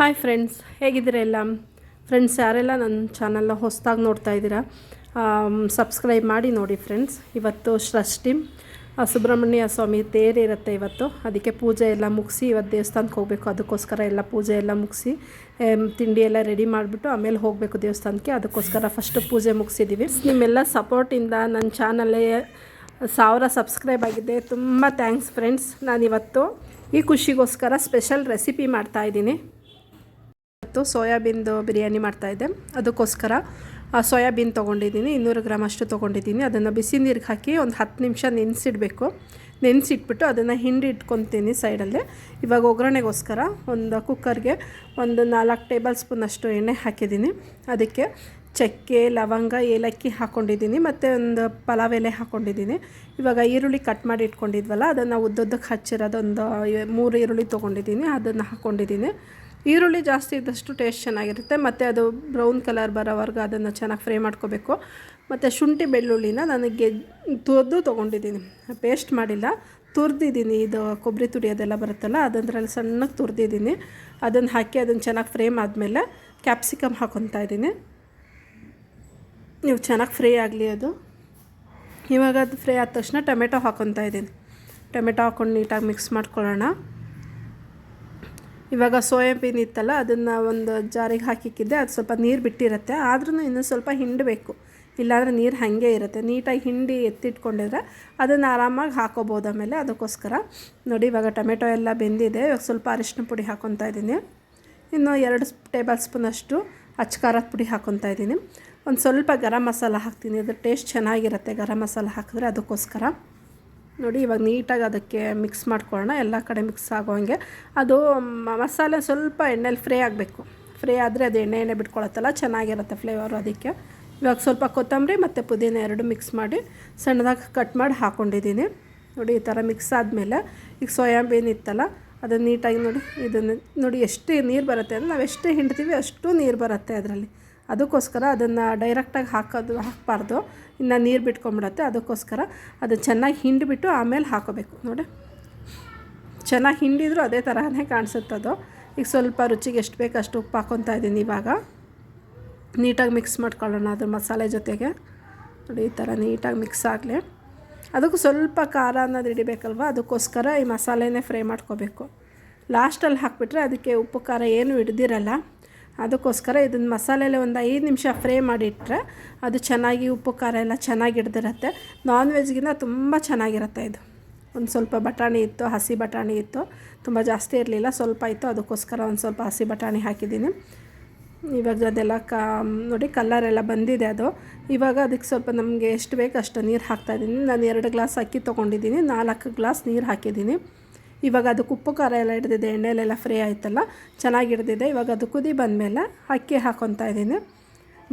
Hi friends ಹೇಗಿದ್ದೀರಾ ಎಲ್ಲ? Friends ಯಾರೆಲ್ಲ ನನ್ನ ಚಾನಲ್ನ ಹೊಸದಾಗಿ ನೋಡ್ತಾ ಇದ್ದೀರಾ ಸಬ್ಸ್ಕ್ರೈಬ್ ಮಾಡಿ ನೋಡಿ ಫ್ರೆಂಡ್ಸ್ ಇವತ್ತು ಷಷ್ಠಿ ಸುಬ್ರಹ್ಮಣ್ಯ ಸ್ವಾಮಿ ತೇರು ಇರುತ್ತೆ ಇವತ್ತು. ಅದಕ್ಕೆ ಪೂಜೆ ಎಲ್ಲ ಮುಗಿಸಿ ಇವತ್ತು ದೇವಸ್ಥಾನಕ್ಕೆ ಹೋಗಬೇಕು. ಅದಕ್ಕೋಸ್ಕರ ಎಲ್ಲ ಪೂಜೆ ಎಲ್ಲ ಮುಗಿಸಿ ತಿಂಡಿ ಎಲ್ಲ ರೆಡಿ ಮಾಡಿಬಿಟ್ಟು ಆಮೇಲೆ ಹೋಗಬೇಕು ದೇವಸ್ಥಾನಕ್ಕೆ. ಅದಕ್ಕೋಸ್ಕರ ಫಸ್ಟ್ ಪೂಜೆ ಮುಗಿಸಿದ್ದೀವಿ ನಿಮ್ಮೆಲ್ಲ ಸಪೋರ್ಟಿಂದ ನನ್ನ ಚಾನಲ್ಲೇ ಸಾವಿರ ಸಬ್ಸ್ಕ್ರೈಬ್ ಆಗಿದೆ ತುಂಬ ಥ್ಯಾಂಕ್ಸ್ ಫ್ರೆಂಡ್ಸ್ ನಾನಿವತ್ತು ಈ ಖುಷಿಗೋಸ್ಕರ ಸ್ಪೆಷಲ್ ರೆಸಿಪಿ ಮಾಡ್ತಾಯಿದ್ದೀನಿ ಇವತ್ತು ಸೋಯಾಬೀನ್ದು ಬಿರಿಯಾನಿ ಮಾಡ್ತಾಯಿದ್ದೆ ಅದಕ್ಕೋಸ್ಕರ ಸೋಯಾಬೀನ್ ತೊಗೊಂಡಿದ್ದೀನಿ, ಇನ್ನೂರು ಗ್ರಾಮ್ ಅಷ್ಟು ತೊಗೊಂಡಿದ್ದೀನಿ. ಅದನ್ನು ಬಿಸಿ ನೀರಿಗೆ ಹಾಕಿ ಒಂದು ಹತ್ತು ನಿಮಿಷ ನೆನೆಸಿಡಬೇಕು. ನೆನೆಸಿಟ್ಬಿಟ್ಟು ಅದನ್ನು ಹಿಂಡಿ ಇಟ್ಕೊತೀನಿ ಸೈಡಲ್ಲಿ. ಇವಾಗ ಒಗ್ಗರಣೆಗೋಸ್ಕರ ಒಂದು ಕುಕ್ಕರ್ಗೆ ಒಂದು ನಾಲ್ಕು ಟೇಬಲ್ ಸ್ಪೂನ್ ಅಷ್ಟು ಎಣ್ಣೆ ಹಾಕಿದ್ದೀನಿ. ಅದಕ್ಕೆ ಚಕ್ಕೆ, ಲವಂಗ, ಏಲಕ್ಕಿ ಹಾಕ್ಕೊಂಡಿದ್ದೀನಿ ಮತ್ತು ಒಂದು ಪಲಾವ್ ಎಲೆ ಹಾಕ್ಕೊಂಡಿದ್ದೀನಿ ಇವಾಗ ಈರುಳ್ಳಿ ಕಟ್ ಮಾಡಿ ಇಟ್ಕೊಂಡಿದ್ವಲ್ಲ, ಅದನ್ನು ಉದ್ದುದ್ದಕ್ಕೆ ಹಚ್ಚಿರೋದೊಂದು, ಮೂರು ಈರುಳ್ಳಿ ತೊಗೊಂಡಿದ್ದೀನಿ, ಅದನ್ನು ಹಾಕ್ಕೊಂಡಿದ್ದೀನಿ ಈರುಳ್ಳಿ ಜಾಸ್ತಿ ಇದ್ದಷ್ಟು ಟೇಸ್ಟ್ ಚೆನ್ನಾಗಿರುತ್ತೆ. ಮತ್ತು ಅದು ಬ್ರೌನ್ ಕಲರ್ ಬರೋವರೆಗೂ ಅದನ್ನು ಚೆನ್ನಾಗಿ ಫ್ರೈ ಮಾಡ್ಕೋಬೇಕು. ಮತ್ತು ಶುಂಠಿ ಬೆಳ್ಳುಳ್ಳಿನ ನನಗೆ ತುರಿದು ತೊಗೊಂಡಿದ್ದೀನಿ. ಪೇಸ್ಟ್ ಮಾಡಿಲ್ಲ. ತುರಿದಿದ್ದೀನಿ. ಇದು ಕೊಬ್ಬರಿ ತುರಿ ಅದೆಲ್ಲ ಬರುತ್ತಲ್ಲ, ಅದಂದ್ರಲ್ಲಿ ಸಣ್ಣಗೆ ತುರಿದಿದ್ದೀನಿ. ಅದನ್ನು ಹಾಕಿ ಅದನ್ನು ಚೆನ್ನಾಗಿ ಫ್ರೈ ಆದಮೇಲೆ ಕ್ಯಾಪ್ಸಿಕಮ್ ಹಾಕೊತಾ ಇದ್ದೀನಿ. ನೀವು ಚೆನ್ನಾಗಿ ಫ್ರೈ ಆಗಲಿ ಅದು. ಇವಾಗ ಅದು ಫ್ರೈ ಆದ ತಕ್ಷಣ ಟೊಮೆಟೊ ಹಾಕೊತಾ ಇದ್ದೀನಿ. ಟೊಮೆಟೊ ಹಾಕ್ಕೊಂಡು ನೀಟಾಗಿ ಮಿಕ್ಸ್ ಮಾಡ್ಕೊಳ್ಳೋಣ. ಇವಾಗ ಸೋಯಾಬೀನ್ ಇತ್ತಲ್ಲ, ಅದನ್ನು ಒಂದು ಜಾರಿಗೆ ಹಾಕಿಕ್ಕಿದ್ದೆ ಅದು ಸ್ವಲ್ಪ ನೀರು ಬಿಟ್ಟಿರುತ್ತೆ. ಆದ್ರೂ ಇನ್ನೂ ಸ್ವಲ್ಪ ಹಿಂಡಬೇಕು ಇಲ್ಲಾಂದರೆ ನೀರು ಹಾಗೆ ಇರುತ್ತೆ. ನೀಟಾಗಿ ಹಿಂಡಿ ಎತ್ತಿಟ್ಕೊಂಡಿದ್ರೆ ಅದನ್ನು ಆರಾಮಾಗಿ ಹಾಕೋಬೋದು ಆಮೇಲೆ ಅದಕ್ಕೋಸ್ಕರ. ನೋಡಿ, ಇವಾಗ ಟೊಮೆಟೊ ಎಲ್ಲ ಬೆಂದಿದೆ. ಇವಾಗ ಸ್ವಲ್ಪ ಅರಿಶಿನ ಪುಡಿ ಹಾಕ್ಕೊತಾ ಇದ್ದೀನಿ. ಇನ್ನು ಎರಡು ಟೇಬಲ್ ಸ್ಪೂನಷ್ಟು ಅಚ್ಚಕಾರದ ಪುಡಿ ಹಾಕ್ಕೊತಾ ಇದ್ದೀನಿ. ಒಂದು ಸ್ವಲ್ಪ ಗರಂ ಮಸಾಲ ಹಾಕ್ತೀನಿ. ಅದ್ರ ಟೇಸ್ಟ್ ಚೆನ್ನಾಗಿರುತ್ತೆ ಗರಂ ಮಸಾಲ ಹಾಕಿದ್ರೆ ಅದಕ್ಕೋಸ್ಕರ. ನೋಡಿ, ಇವಾಗ ನೀಟಾಗಿ ಅದಕ್ಕೆ ಮಿಕ್ಸ್ ಮಾಡ್ಕೊಳ್ಳೋಣ. ಎಲ್ಲ ಕಡೆ ಮಿಕ್ಸ್ ಆಗೋ ಹಾಗೆ. ಅದು ಮಸಾಲೆ ಸ್ವಲ್ಪ ಎಣ್ಣೆಲಿ ಫ್ರೈ ಆಗಬೇಕು. ಫ್ರೈ ಆದರೆ ಅದು ಎಣ್ಣೆ ಎಣ್ಣೆ ಬಿಟ್ಕೊಳತ್ತಲ್ಲ, ಚೆನ್ನಾಗಿರುತ್ತೆ ಫ್ಲೇವರು ಅದಕ್ಕೆ. ಇವಾಗ ಸ್ವಲ್ಪ ಕೊತ್ತಂಬರಿ ಮತ್ತು ಪುದೀನ ಎರಡು ಮಿಕ್ಸ್ ಮಾಡಿ ಸಣ್ಣದಾಗಿ ಕಟ್ ಮಾಡಿ ಹಾಕ್ಕೊಂಡಿದ್ದೀನಿ ನೋಡಿ, ಈ ಥರ ಮಿಕ್ಸ್ ಆದಮೇಲೆ ಈಗ ಸೋಯಾಬೀನ್ ಇತ್ತಲ್ಲ, ಅದನ್ನು ನೀಟಾಗಿ ನೋಡಿ, ಇದನ್ನು ನೋಡಿ, ಎಷ್ಟು ನೀರು ಬರುತ್ತೆ ಅಂದರೆ ನಾವು ಎಷ್ಟು ಹಿಂಡ್ತೀವಿ ಅಷ್ಟು ನೀರು ಬರುತ್ತೆ ಅದರಲ್ಲಿ. ಅದಕ್ಕೋಸ್ಕರ ಅದನ್ನು ಡೈರೆಕ್ಟಾಗಿ ಹಾಕೋದು, ಹಾಕಬಾರ್ದು. ಇನ್ನು ನೀರು ಬಿಟ್ಕೊಂಬಿಡತ್ತೆ ಅದಕ್ಕೋಸ್ಕರ ಅದು ಚೆನ್ನಾಗಿ ಹಿಂಡಿಬಿಟ್ಟು ಆಮೇಲೆ ಹಾಕೋಬೇಕು, ನೋಡಿ. ಚೆನ್ನಾಗಿ ಹಿಂಡಿದ್ರು ಅದೇ ತರಹನೇ ಕಾಣಿಸುತ್ತದು ಈಗ ಸ್ವಲ್ಪ ರುಚಿಗೆ ಎಷ್ಟು ಬೇಕು ಅಷ್ಟು ಉಪ್ಪು ಹಾಕ್ಕೊತಾ ಇದ್ದೀನಿ ಇವಾಗ. ನೀಟಾಗಿ ಮಿಕ್ಸ್ ಮಾಡ್ಕೊಳ್ಳೋಣ ಅದ್ರ ಮಸಾಲೆ ಜೊತೆಗೆ. ನೋಡಿ, ಈ ಥರ ನೀಟಾಗಿ ಮಿಕ್ಸ್ ಆಗಲಿ. ಅದಕ್ಕೂ ಸ್ವಲ್ಪ ಖಾರ ಅನ್ನೋದು ಹಿಡಿಬೇಕಲ್ವ? ಅದಕ್ಕೋಸ್ಕರ ಈ ಮಸಾಲೆನೇ ಫ್ರೈ ಮಾಡ್ಕೋಬೇಕು. ಲಾಸ್ಟಲ್ಲಿ ಹಾಕಿಬಿಟ್ರೆ ಅದಕ್ಕೆ ಉಪ್ಪು ಖಾರ ಏನು ಹಿಡ್ದಿರಲ್ಲ. ಅದಕ್ಕೋಸ್ಕರ ಇದನ್ನ ಮಸಾಲೆಲೆ ಒಂದು ಐದು ನಿಮಿಷ ಫ್ರೈ ಮಾಡಿಟ್ರೆ ಅದು ಚೆನ್ನಾಗಿ ಉಪ್ಪು ಖಾರ ಎಲ್ಲ ಚೆನ್ನಾಗಿ ಹಿಡ್ದಿರುತ್ತೆ. ನಾನ್ ವೆಜ್ಗಿಂತ ತುಂಬ ಚೆನ್ನಾಗಿರುತ್ತೆ ಇದು. ಒಂದು ಸ್ವಲ್ಪ ಬಟಾಣಿ ಇತ್ತು, ಹಸಿ ಬಟಾಣಿ ಇತ್ತು. ತುಂಬ ಜಾಸ್ತಿ ಇರಲಿಲ್ಲ, ಸ್ವಲ್ಪ ಇತ್ತು. ಅದಕ್ಕೋಸ್ಕರ ಒಂದು ಸ್ವಲ್ಪ ಹಸಿ ಬಟಾಣಿ ಹಾಕಿದ್ದೀನಿ. ಇವಾಗ ಅದೆಲ್ಲ ಕಾ, ನೋಡಿ ಕಲರ್ ಎಲ್ಲ ಬಂದಿದೆ ಅದು. ಇವಾಗ ಅದಕ್ಕೆ ಸ್ವಲ್ಪ ನಮಗೆ ಎಷ್ಟು ಬೇಕು ಅಷ್ಟು ನೀರು ಹಾಕ್ತಾಯಿದ್ದೀನಿ ನಾನು ಎರಡು ಗ್ಲಾಸ್ ಅಕ್ಕಿ ತೊಗೊಂಡಿದ್ದೀನಿ. ನಾಲ್ಕು ಗ್ಲಾಸ್ ನೀರು ಹಾಕಿದ್ದೀನಿ. ಇವಾಗ ಅದಕ್ಕೆ ಉಪ್ಪು ಖಾರ ಎಲ್ಲ ಹಿಡ್ದಿದೆ ಎಣ್ಣೆಲೆಲ್ಲ ಫ್ರೈ ಆಯ್ತಲ್ಲ, ಚೆನ್ನಾಗಿ ಹಿಡ್ದಿದೆ ಇವಾಗ ಅದು ಕುದಿ ಬಂದಮೇಲೆ ಅಕ್ಕಿ ಹಾಕೊತಾ ಇದ್ದೀನಿ.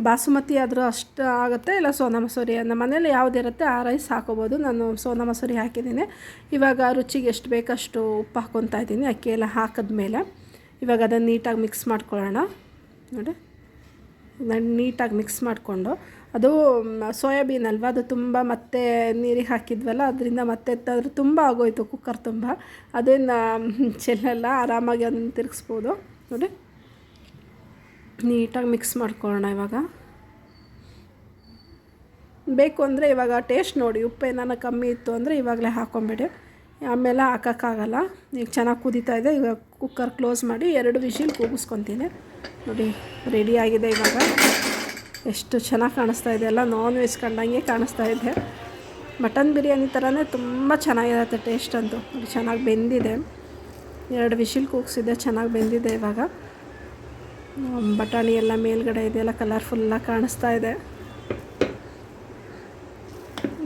ಬಾಸುಮತಿ ಆದರೂ ಅಷ್ಟು ಆಗುತ್ತೆ, ಇಲ್ಲ ಸೋನಾ ಮಸೂರಿ. ನಮ್ಮ ಮನೇಲಿ ಯಾವುದಿರುತ್ತೆ ಆ ರೈಸ್ ಹಾಕೋಬೋದು. ನಾನು ಸೋನಾ ಮಸೂರಿ ಹಾಕಿದ್ದೀನಿ. ಇವಾಗ ರುಚಿಗೆ ಎಷ್ಟು ಬೇಕಷ್ಟು ಉಪ್ಪು ಹಾಕ್ಕೊತಾ ಇದ್ದೀನಿ, ಅಕ್ಕಿ ಎಲ್ಲ ಹಾಕಿದ್ಮೇಲೆ. ಇವಾಗ ಅದನ್ನು ನೀಟಾಗಿ ಮಿಕ್ಸ್ ಮಾಡ್ಕೊಳ್ಳೋಣ. ನೋಡಿ ನಾನು ನೀಟಾಗಿ ಮಿಕ್ಸ್ ಮಾಡಿಕೊಂಡು ಅದು ಸೋಯಾಬೀನ್ ಅಲ್ವಾ, ಅದು ತುಂಬ ಮತ್ತೆ ನೀರಿಗೆ ಹಾಕಿದ್ವಲ್ಲ, ಅದರಿಂದ ಮತ್ತೆ ಅದ್ರ ತುಂಬ ಆಗೋಯ್ತು ಕುಕ್ಕರ್ ತುಂಬ. ಅದನ್ನು ಚೆಲ್ಲಲ್ಲ, ಆರಾಮಾಗಿ ಅದನ್ನು ತಿರುಗಿಸ್ಬೋದು. ನೋಡಿ. ನೀಟಾಗಿ ಮಿಕ್ಸ್ ಮಾಡ್ಕೊಳ್ಳೋಣ ಇವಾಗ. ಬೇಕು ಅಂದರೆ ಇವಾಗ ಟೇಸ್ಟ್ ನೋಡಿ, ಉಪ್ಪು ಏನಾನ ಕಮ್ಮಿ ಇತ್ತು ಅಂದರೆ ಇವಾಗಲೇ ಹಾಕ್ಕೊಂಬಿಡಿ ಆಮೇಲೆ ಹಾಕೋಕ್ಕಾಗಲ್ಲ. ಈಗ ಚೆನ್ನಾಗಿ ಕುದೀತಾ ಇದೆ, ಈಗ ಕುಕ್ಕರ್ ಕ್ಲೋಸ್ ಮಾಡಿ ಎರಡು ವಿಷಿಲ್ ಕೂಗಿಸ್ಕೊತೀನಿ. ನೋಡಿ, ರೆಡಿ ಆಗಿದೆ ಇವಾಗ. ಎಷ್ಟು ಚೆನ್ನಾಗಿ ಕಾಣಿಸ್ತಾ ಇದೆ. ಎಲ್ಲ ನಾನ್ ವೆಜ್ ಕಂಡಂಗೆ ಕಾಣಿಸ್ತಾ ಇದೆ. ಮಟನ್ ಬಿರಿಯಾನಿ ಥರನೇ ತುಂಬ ಚೆನ್ನಾಗಿರುತ್ತೆ ಟೇಸ್ಟ್ ಅಂತೂ. ಚೆನ್ನಾಗಿ ಬೆಂದಿದೆ. ಎರಡು ವಿಷಿಲ್ ಕೂಗಿಸಿದೆ ಚೆನ್ನಾಗಿ ಬೆಂದಿದೆ ಇವಾಗ. ಬಟಾಣಿ ಎಲ್ಲ ಮೇಲ್ಗಡೆ ಇದೆಲ್ಲ ಕಲರ್ಫುಲ್ಲಾಗಿ ಕಾಣಿಸ್ತಾ ಇದೆ.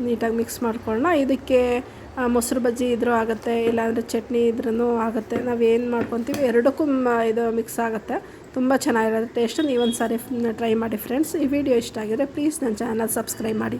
ನೀಟಾಗಿ ಮಿಕ್ಸ್ ಮಾಡ್ಕೊಳ್ಳೋಣ ಇದಕ್ಕೆ ಮೊಸರು ಬಜ್ಜಿ ಇದ್ರೂ ಆಗುತ್ತೆ, ಇಲ್ಲಾಂದರೆ ಚಟ್ನಿ ಇದ್ರೂ ಆಗುತ್ತೆ. ನಾವು ಏನು ಮಾಡ್ಕೊತೀವಿ, ಎರಡಕ್ಕೂ ಇದು ಮಿಕ್ಸ್ ಆಗುತ್ತೆ. ತುಂಬ ಚೆನ್ನಾಗಿರೋದು ಟೇಸ್ಟ್ ನೀವೊಂದು ಸಾರಿ ಟ್ರೈ ಮಾಡಿ ಫ್ರೆಂಡ್ಸ್ ಈ ವಿಡಿಯೋ ಇಷ್ಟ ಆಗಿದ್ರೆ ಪ್ಲೀಸ್ ನನ್ನ ಚಾನಲ್ ಸಬ್ಸ್ಕ್ರೈಬ್ ಮಾಡಿ.